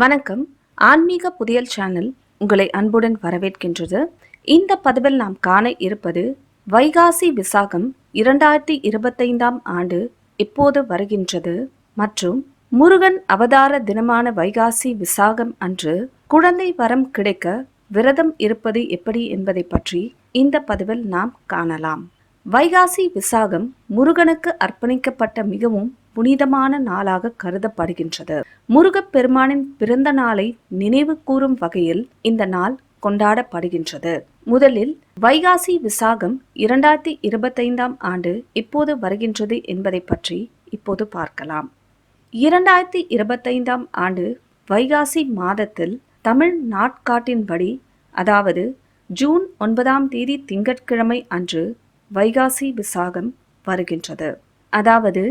வணக்கம். ஆன்மீக புதியல் சேனல் உங்களை அன்புடன் வரவேற்கின்றது. இந்த பதிவில் நாம் காண இருப்பது வைகாசி விசாகம் இரண்டாயிரத்தி இருபத்தைந்தாம் ஆண்டு எப்போது வருகின்றது. மற்றும் முருகன் அவதார தினமான வைகாசி விசாகம் அன்று குழந்தை வரம் கிடைக்க விரதம் இருப்பது எப்படி என்பதை பற்றி இந்த பதிவில் நாம் காணலாம். வைகாசி விசாகம் முருகனுக்கு அர்ப்பணிக்கப்பட்ட மிகவும் புனிதமான நாளாக கருதப்படுகின்றது. முருகப்பெருமானின் பிறந்த நாளை நினைவு கூறும் வகையில் இந்த நாள் கொண்டாடப்படுகின்றது. முதலில் வைகாசி விசாகம் இரண்டாயிரத்தி இருபத்தைந்தாம் ஆண்டு இப்போது வருகின்றது என்பதை பற்றி இப்போது பார்க்கலாம். இரண்டாயிரத்தி இருபத்தைந்தாம் ஆண்டு வைகாசி மாதத்தில் தமிழ் நாட்காட்டின்படி அதாவது ஜூன் ஒன்பதாம் தேதி திங்கட்கிழமை அன்று வைகாசி விசாகம் வருகின்றது. அதாவது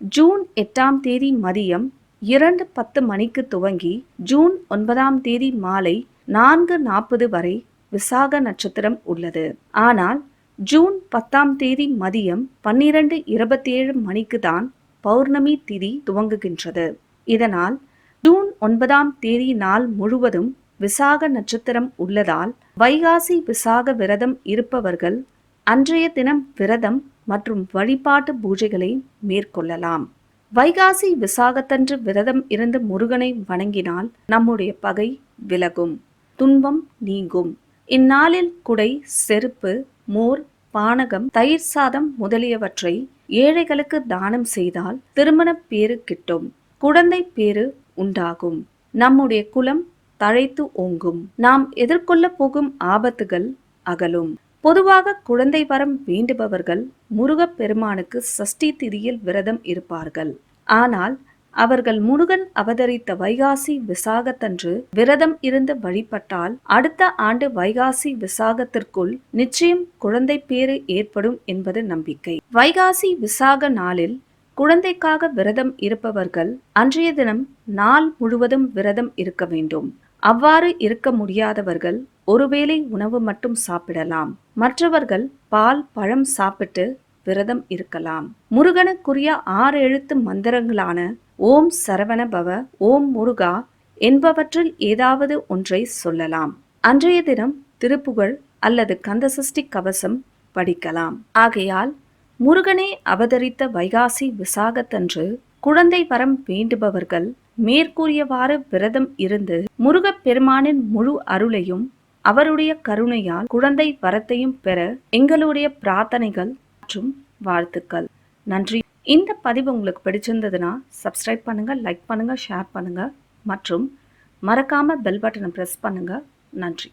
ஜூன் எட்டாம் தேதி மதியம் இரண்டு பத்து மணிக்கு துவங்கி ஜூன் ஒன்பதாம் தேதி மாலை நான்கு நாற்பது வரை விசாக நட்சத்திரம் உள்ளது. ஆனால் ஜூன் பத்தாம் தேதி மதியம் பன்னிரண்டு இருபத்தி ஏழு மணிக்கு தான் பௌர்ணமி திதி துவங்குகின்றது. இதனால் ஜூன் ஒன்பதாம் தேதி நாள் முழுவதும் விசாக நட்சத்திரம் உள்ளதால் வைகாசி விசாக விரதம் இருப்பவர்கள் அன்றைய தினம் விரதம் மற்றும் வழிபாட்டு பூஜைகளை மேற்கொள்ளலாம். வைகாசி விசாகத்தன்று விரதம் இருந்து முருகனை வணங்கினால் நம்முடைய பகை விலகும் துன்பம் நீங்கும். இந்நாளில் குடை செருப்பு மோர் பானகம் தயிர் சாதம் முதலியவற்றை ஏழைகளுக்கு தானம் செய்தால் திருமண பேறு கிட்டும் குழந்தை பேறு உண்டாகும். நம்முடைய குலம் தழைத்து ஓங்கும். நாம் எதிர்கொள்ள போகும் ஆபத்துகள் அகலும். பொதுவாக குழந்தை வரம் வேண்டுபவர்கள் முருகப் பெருமானுக்கு சஷ்டி திதியில் விரதம் இருப்பார்கள். ஆனால் அவர்கள் முருகன் அவதரித்த வைகாசி விசாகத்தன்று விரதம் இருந்து வழிபட்டால் அடுத்த ஆண்டு வைகாசி விசாகத்திற்குள் நிச்சயம் குழந்தை பேறு ஏற்படும் என்பது நம்பிக்கை. வைகாசி விசாக நாளில் குழந்தைக்காக விரதம் இருப்பவர்கள் அன்றைய தினம் நாள் முழுவதும் விரதம் இருக்க வேண்டும். அவ்வாறு இருக்க முடியாதவர்கள் ஒருவேளை உணவு மட்டும் சாப்பிடலாம். மற்றவர்கள் பால் பழம் சாப்பிட்டு விரதம் இருக்கலாம். முருகனுக்குரிய ஆறு எழுத்து மந்திரங்களான ஓம் சரவண பவ ஓம் முருகா என்பவற்றில் ஏதாவது ஒன்றை சொல்லலாம். அன்றைய தினம் திருப்புகழ் அல்லது கந்தசஷ்டி கவசம் படிக்கலாம். ஆகையால் முருகனே அவதரித்த வைகாசி விசாகத்தன்று குழந்தை வரம் வேண்டுபவர்கள் மேற்கூறியவாறு விரதம் இருந்து முருகப் பெருமானின் முழு அருளையும் அவருடைய கருணையால் குழந்தை வரத்தையும் பெற எங்களுடைய பிரார்த்தனைகள் மற்றும் வாழ்த்துக்கள். நன்றி. இந்த பதிவு உங்களுக்கு பிடிச்சிருந்ததுன்னா சப்ஸ்கிரைப் பண்ணுங்க லைக் பண்ணுங்க ஷேர் பண்ணுங்க மற்றும் மறக்காம பெல் பட்டனை ப்ரெஸ் பண்ணுங்க. நன்றி.